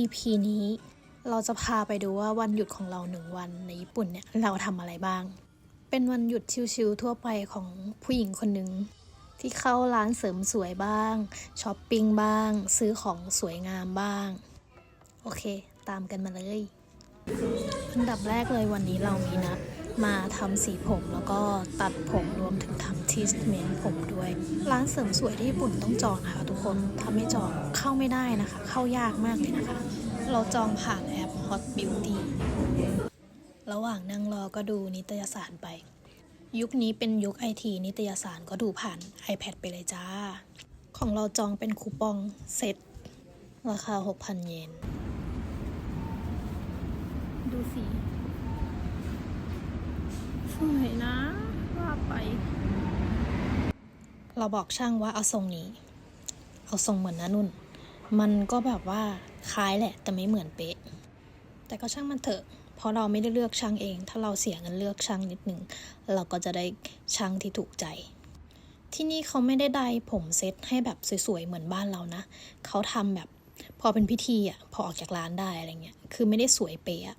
EP นี้เราจะพาไปดูว่าวันหยุดของเราหนึ่งวันในญี่ปุ่นเนี่ยเราทำอะไรบ้าง เป็นวันหยุดชิลๆทั่วไปของผู้หญิงคนหนึ่งที่เข้าร้านเสริมสวยบ้างช้อปปิ้งบ้าง ซื้อของสวยงามบ้าง โอเค ตามกันมาเลย อันดับแรกเลยวันนี้เรามีนัดมาทำสีผมแล้วก็ตัดผมรวมถึงทำทีสเมนต์ผมด้วย ร้านเสริมสวยที่ญี่ปุ่นต้องจองนะคะทุกคนถ้าไม่จองเข้าไม่ได้นะคะ เข้ายากมากเลยนะคะ เราจองผ่านแอป Hot Beauty ระหว่างนั่งรอก็ดูนิตยสารไป ยุคนี้เป็นยุคไอทีนิตยสารก็ดูผ่าน iPad ไปเลยจ้า ของเราจองเป็นคูปองเซ็ตราคา 6,000 เยน ดูสีสวยนะ ว่าไป เราบอกช่างว่าเอาทรงนี้ เอาทรงเหมือนน้านุ่น มันก็แบบว่าคล้ายแหละ แต่ไม่เหมือนเป๊ะ แต่ก็ช่างมันเถอะ เพราะเราไม่ได้เลือกช่างเอง ถ้าเราเสียเงินเลือกช่างนิดหนึ่งเราก็จะได้ช่างที่ถูกใจที่นี่เขาไม่ได้ได้ผมเซตให้แบบสวยๆ เหมือนบ้านเรานะ เขาทำแบบพอเป็นพิธีอะ พอออกจากร้านได้อะไรเงี้ย คือไม่ได้สวยเป๊ะ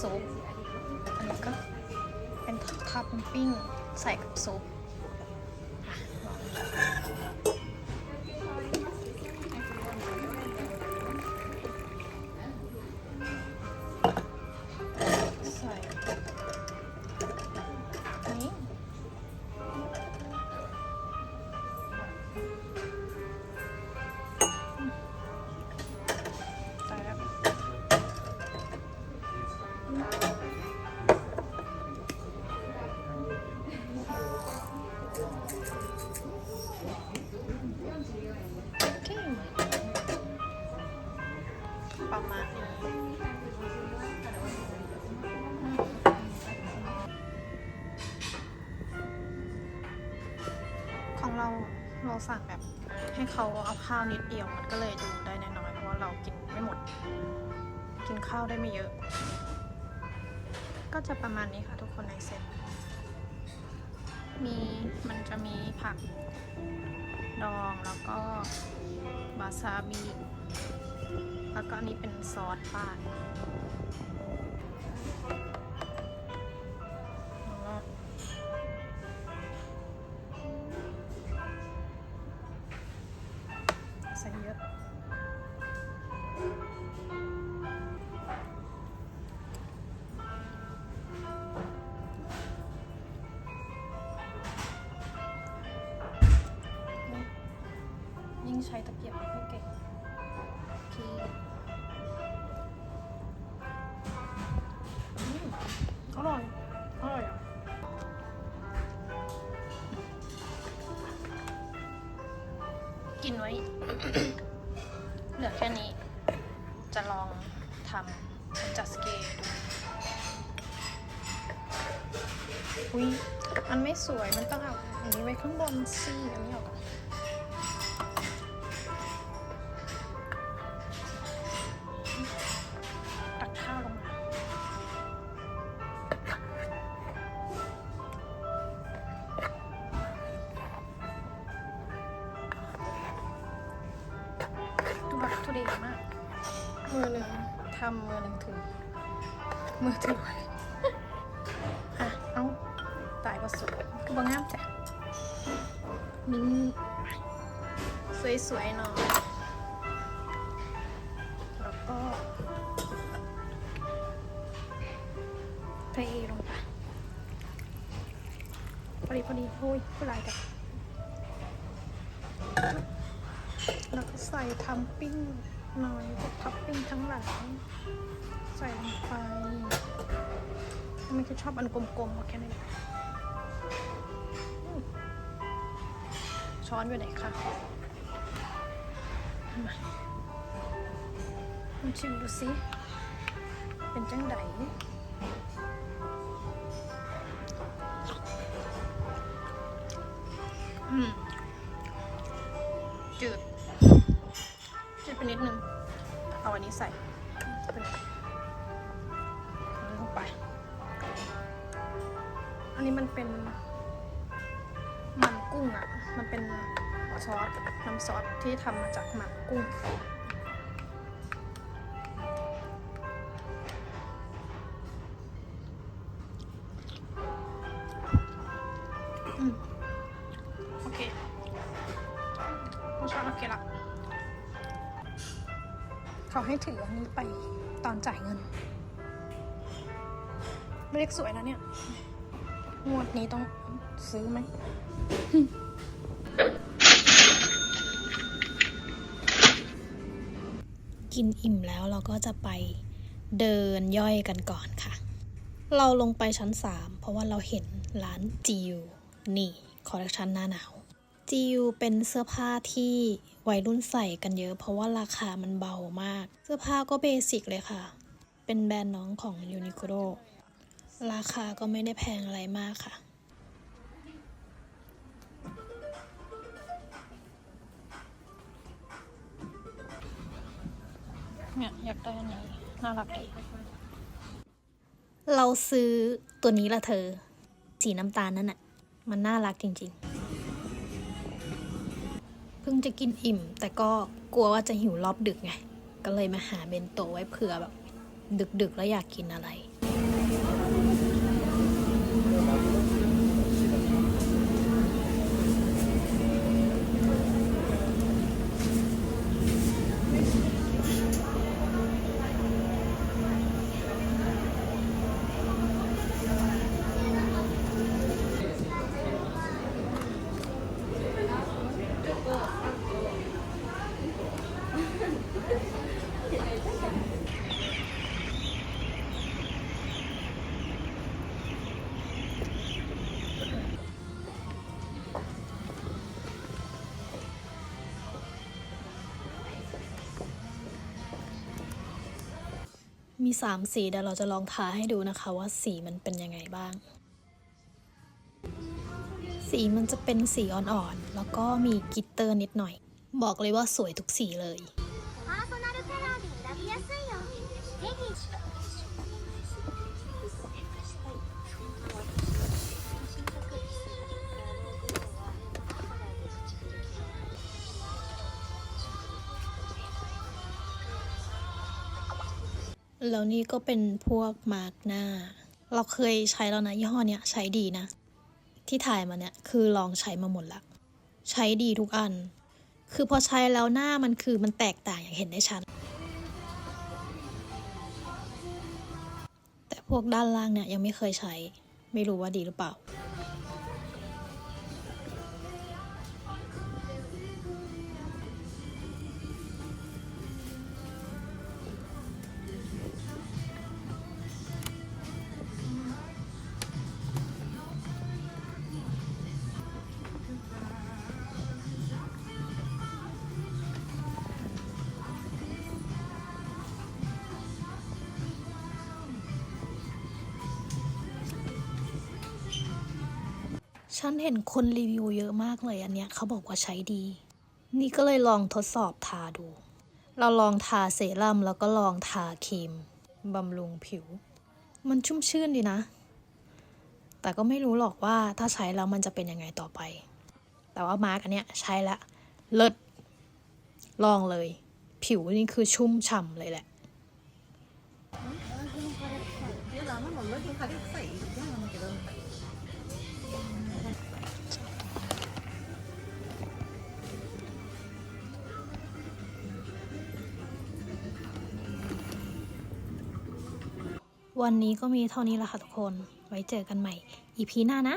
ซุป อันนี้ก็เป็นข้าปปิ้งใส่กับซุป เราสั่งแบบให้เขาเอาข้าวนิดเดียวมันก็เลยดูได้น้อยๆเพราะว่าเรากินไม่หมด กินข้าวได้ไม่เยอะ ก็จะประมาณนี้ค่ะทุกคนในเซ็ตมีมันจะมีผักดองแล้วก็วาซาบิแล้วก็อันนี้เป็นซอสปล้ว ใช้ตะเกียบไม่ค่อยเก่งโอเคอืมอร่อย อร่อยอะกินไว้ เหลือแค่นี้ จะลองทำจัสเกดูอุ้ยมันไม่สวย มันต้องเอาอันนี้ไว้ข้างบนสิอันนี้ออกก่อน ทุลักมาก มือหนึ่งทำมือหนึ่งถือ มือถืออะ เอาตายก็สวยก็บางงามจ้ะนี่สวยๆหน่อยแล้วก็เทลงไปพอดีพอดีโอ้ยผู้ลายกัน ทำปิ้งหน่อยพวกท็อปปิ้งทั้งหลายใส่ลงไปมันจะชอบอันกลมๆเอาแค่นี้นอืมช้อนอยู่ไหนคะมาลองชิมดูสิเป็นจังไดอืมจืด นิดนึง เอาอันนี้ใส่เลงไป อันนี้มันเป็นมันกุ้งอะ มันเป็นซอส น้ำซอสที่ทำมาจากมันกุ้ง อนจ่ายเงินเลขสวยนะเนี่ย งวดนี้ต้องซื้อไหมกินอิ่มแล้วเราก็จะไปเดินย่อยกันก่อนค่ะ เราลงไปชั้น 3 เพราะว่าเราเห็นร้านจิวนี่ คอลเลคชันหน้าหนาว จิวเป็นเสื้อผ้าที่วัยรุ่นใส่กันเยอะ เพราะว่าราคามันเบามาก เสื้อผ้าก็เบสิกเลยค่ะ เป็นแบรนด์น้องของยูนิโคลราคาก็ไม่ได้แพงอะไรมากค่ะ เนี่ย อยากได้อันนี้ น่ารักดีเราซื้อตัวนี้ละเธอ สีน้ำตาลนั่นน่ะ มันน่ารักจริง ๆ เพิ่งจะกินอิ่ม แต่ก็กลัวว่าจะหิวรอบดึกไง ก็เลยมาหาเบนโตไว้เผื่อแบบ ดึกๆแล้วอยากกินอะไร มีสามสีเดี๋ยวเราจะลองทาให้ดูนะคะว่าสีมันเป็นยังไงบ้าง สีมันจะเป็นสีอ่อนๆ แล้วก็มีกิตเตอร์นิดหน่อย บอกเลยว่าสวยทุกสีเลย แล้วนี่ก็เป็นพวกมาร์กหน้า เราเคยใช้แล้วนะยี่ห้อเนี้ยใช้ดีนะ ที่ถ่ายมาเนี่ยคือลองใช้มาหมดละ ใช้ดีทุกอัน คือพอใช้แล้วหน้ามันคือมันแตกต่างอย่างเห็นได้ชัด แต่พวกด้านล่างเนี่ยยังไม่เคยใช้ ไม่รู้ว่าดีหรือเปล่า ฉันเห็นคนรีวิวเยอะมากเลยอันเนี้ยเขาบอกว่าใช้ดี นี่ก็เลยลองทดสอบทาดู เราลองทาเซรั่มแล้วก็ลองทาครีมบำรุงผิว มันชุ่มชื่นดีนะ แต่ก็ไม่รู้หรอกว่าถ้าใช้แล้วมันจะเป็นยังไงต่อไป แต่ว่ามาร์กอันเนี้ยใช้ละเลิศลองเลย ผิวนี่คือชุ่มฉ่ำเลยแหละ วันนี้ก็มีเท่านี้ละค่ะทุกคน ไว้เจอกันใหม่ EP หน้านะ